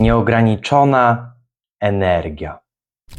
nieograniczona energia.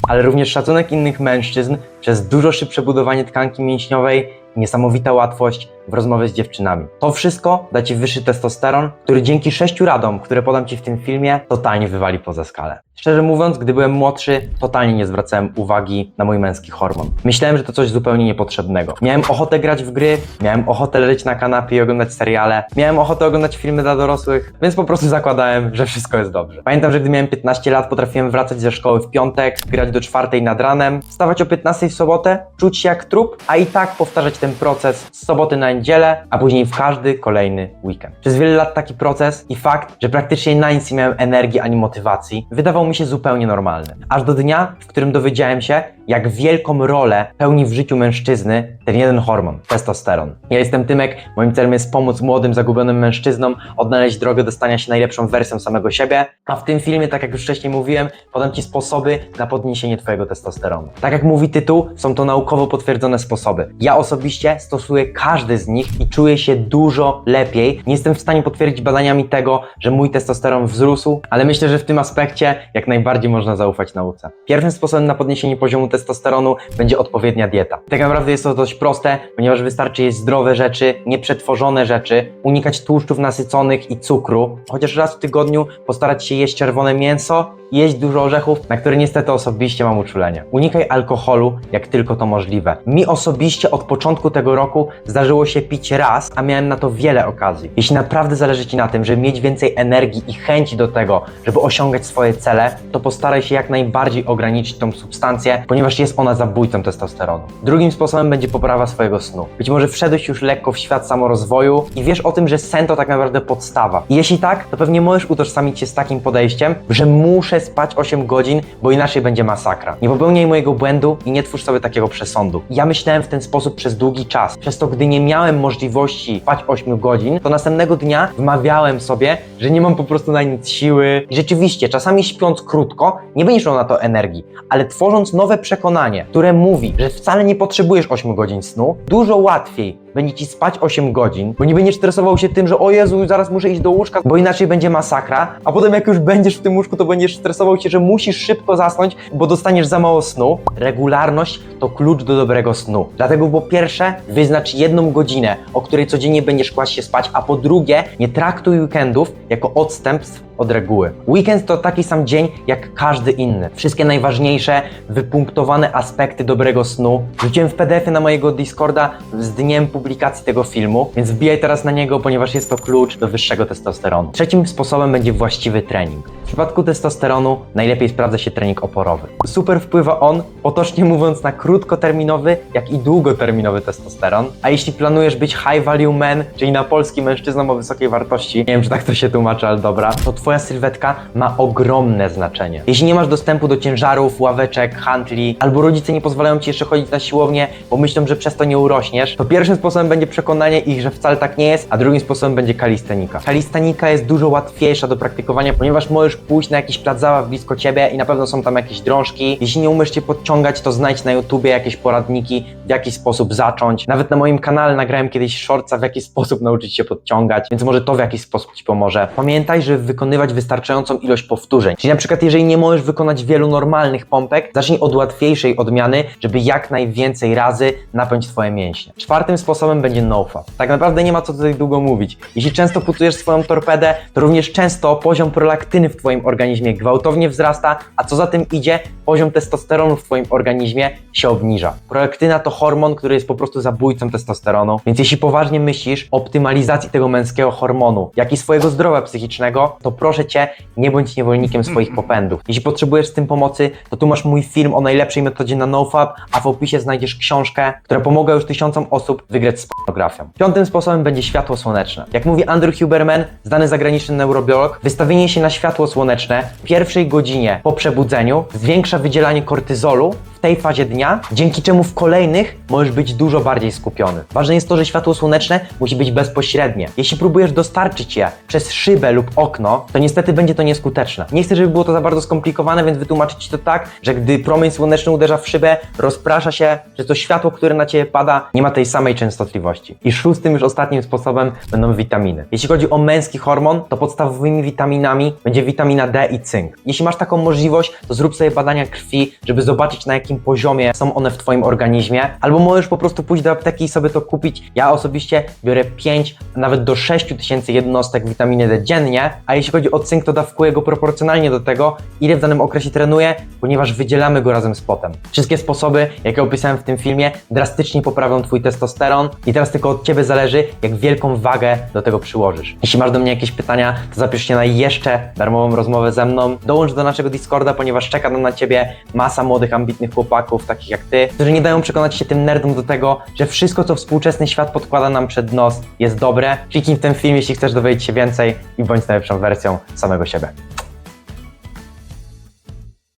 Ale również szacunek innych mężczyzn przez dużo szybsze budowanie tkanki mięśniowej niesamowita łatwość w rozmowie z dziewczynami. To wszystko da Ci wyższy testosteron, który dzięki sześciu radom, które podam Ci w tym filmie, totalnie wywali poza skalę. Szczerze mówiąc, gdy byłem młodszy, totalnie nie zwracałem uwagi na mój męski hormon. Myślałem, że to coś zupełnie niepotrzebnego. Miałem ochotę grać w gry, miałem ochotę leżeć na kanapie i oglądać seriale, miałem ochotę oglądać filmy dla dorosłych, więc po prostu zakładałem, że wszystko jest dobrze. Pamiętam, że gdy miałem 15 lat, potrafiłem wracać ze szkoły w piątek, grać do czwartej nad ranem, wstawać o 15 w sobotę, czuć się jak trup, a i tak powtarzać ten proces z soboty na niedzielę, a później w każdy kolejny weekend. Przez wiele lat taki proces i fakt, że praktycznie na nic nie miałem energii ani motywacji, wydawał mi się zupełnie normalny. Aż do dnia, w którym dowiedziałem się, jak wielką rolę pełni w życiu mężczyzny ten jeden hormon, testosteron. Ja jestem Tymek, moim celem jest pomóc młodym, zagubionym mężczyznom odnaleźć drogę do stania się najlepszą wersją samego siebie, a w tym filmie, tak jak już wcześniej mówiłem, podam Ci sposoby na podniesienie Twojego testosteronu. Tak jak mówi tytuł, są to naukowo potwierdzone sposoby. Ja osobiście stosuję każdy z nich i czuję się dużo lepiej. Nie jestem w stanie potwierdzić badaniami tego, że mój testosteron wzrósł, ale myślę, że w tym aspekcie jak najbardziej można zaufać nauce. Pierwszym sposobem na podniesienie poziomu testosteronu będzie odpowiednia dieta. Tak naprawdę jest to dość proste, ponieważ wystarczy jeść zdrowe rzeczy, nieprzetworzone rzeczy, unikać tłuszczów nasyconych i cukru, chociaż raz w tygodniu postarać się jeść czerwone mięso jeść dużo orzechów, na które niestety osobiście mam uczulenie. Unikaj alkoholu, jak tylko to możliwe. Mi osobiście od początku tego roku zdarzyło się pić raz, a miałem na to wiele okazji. Jeśli naprawdę zależy Ci na tym, żeby mieć więcej energii i chęci do tego, żeby osiągać swoje cele, to postaraj się jak najbardziej ograniczyć tą substancję, ponieważ jest ona zabójcą testosteronu. Drugim sposobem będzie poprawa swojego snu. Być może wszedłeś już lekko w świat samorozwoju i wiesz o tym, że sen to tak naprawdę podstawa. I jeśli tak, to pewnie możesz utożsamić się z takim podejściem, że muszę spać 8 godzin, bo inaczej będzie masakra. Nie popełniaj mojego błędu i nie twórz sobie takiego przesądu. Ja myślałem w ten sposób przez długi czas. Przez to, gdy nie miałem możliwości spać 8 godzin, to następnego dnia wmawiałem sobie, że nie mam po prostu na nic siły. I rzeczywiście, czasami śpiąc krótko, nie będziesz miał na to energii, ale tworząc nowe przekonanie, które mówi, że wcale nie potrzebujesz 8 godzin snu, dużo łatwiej będzie ci spać 8 godzin, bo nie będziesz stresował się tym, że o Jezu, zaraz muszę iść do łóżka, bo inaczej będzie masakra, a potem jak już będziesz w tym łóżku, to będziesz stresował się, że musisz szybko zasnąć, bo dostaniesz za mało snu. Regularność to klucz do dobrego snu. Dlatego po pierwsze, wyznacz jedną godzinę, o której codziennie będziesz kłaść się spać, a po drugie, nie traktuj weekendów jako odstępstw od reguły. Weekend to taki sam dzień jak każdy inny. Wszystkie najważniejsze, wypunktowane aspekty dobrego snu wrzuciłem w PDF-ie na mojego Discorda z dniem publikacji tego filmu, więc wbijaj teraz na niego, ponieważ jest to klucz do wyższego testosteronu. Trzecim sposobem będzie właściwy trening. W przypadku testosteronu najlepiej sprawdza się trening oporowy. Super wpływa on, potocznie mówiąc, na krótkoterminowy, jak i długoterminowy testosteron. A jeśli planujesz być high value man, czyli na polski mężczyzną o wysokiej wartości, nie wiem, czy tak to się tłumaczy, ale dobra, to twoja sylwetka ma ogromne znaczenie. Jeśli nie masz dostępu do ciężarów, ławeczek, handli, albo rodzice nie pozwalają ci jeszcze chodzić na siłownię, bo myślą, że przez to nie urośniesz, to pierwszym sposobem będzie przekonanie ich, że wcale tak nie jest, a drugim sposobem będzie kalistenika. Kalistenika jest dużo łatwiejsza do praktykowania, ponieważ możesz pójść na jakiś plac zabaw blisko ciebie i na pewno są tam jakieś drążki. Jeśli nie umiesz cię podciągać, to znajdź na YouTubie jakieś poradniki, w jaki sposób zacząć. Nawet na moim kanale nagrałem kiedyś shortsa, w jaki sposób nauczyć się podciągać, więc może to w jakiś sposób ci pomoże. Pamiętaj, żeby wykonywać wystarczającą ilość powtórzeń. Czyli na przykład, jeżeli nie możesz wykonać wielu normalnych pompek, zacznij od łatwiejszej odmiany, żeby jak najwięcej razy napiąć swoje mięśnie. Czwartym sposobem będzie no-fap. Tak naprawdę nie ma co tutaj długo mówić. Jeśli często putujesz swoją torpedę, to również często poziom prolaktyny w Twoim organizmie gwałtownie wzrasta, a co za tym idzie, poziom testosteronu w Twoim organizmie się obniża. Prolaktyna to hormon, który jest po prostu zabójcą testosteronu, więc jeśli poważnie myślisz o optymalizacji tego męskiego hormonu, jak i swojego zdrowia psychicznego, to proszę Cię, nie bądź niewolnikiem swoich popędów. Jeśli potrzebujesz z tym pomocy, to tu masz mój film o najlepszej metodzie na nofap, a w opisie znajdziesz książkę, która pomogła już tysiącom osób wygrać z pornografią. Piątym sposobem będzie światło słoneczne. Jak mówi Andrew Huberman, znany zagraniczny neurobiolog, wystawienie się na światło słoneczne w pierwszej godzinie po przebudzeniu zwiększa wydzielanie kortyzolu, tej fazie dnia, dzięki czemu w kolejnych możesz być dużo bardziej skupiony. Ważne jest to, że światło słoneczne musi być bezpośrednie. Jeśli próbujesz dostarczyć je przez szybę lub okno, to niestety będzie to nieskuteczne. Nie chcę, żeby było to za bardzo skomplikowane, więc wytłumaczę Ci to tak, że gdy promień słoneczny uderza w szybę, rozprasza się, że to światło, które na Ciebie pada, nie ma tej samej częstotliwości. I szóstym, już ostatnim sposobem będą witaminy. Jeśli chodzi o męski hormon, to podstawowymi witaminami będzie witamina D i cynk. Jeśli masz taką możliwość, to zrób sobie badania krwi, żeby zobaczyć na jakim poziomie są one w Twoim organizmie, albo możesz po prostu pójść do apteki i sobie to kupić. Ja osobiście biorę 5, nawet do 6 tysięcy jednostek witaminy D dziennie, a jeśli chodzi o cynk, to dawkuję go proporcjonalnie do tego, ile w danym okresie trenuję, ponieważ wydzielamy go razem z potem. Wszystkie sposoby, jakie opisałem w tym filmie, drastycznie poprawią Twój testosteron i teraz tylko od Ciebie zależy, jak wielką wagę do tego przyłożysz. Jeśli masz do mnie jakieś pytania, to zapisz się na jeszcze darmową rozmowę ze mną, dołącz do naszego Discorda, ponieważ czeka tam na Ciebie masa młodych, ambitnych chłopaków, takich jak Ty, którzy nie dają przekonać się tym nerdom do tego, że wszystko, co współczesny świat podkłada nam przed nos, jest dobre. Kliknij w ten film, jeśli chcesz dowiedzieć się więcej i bądź najlepszą wersją samego siebie.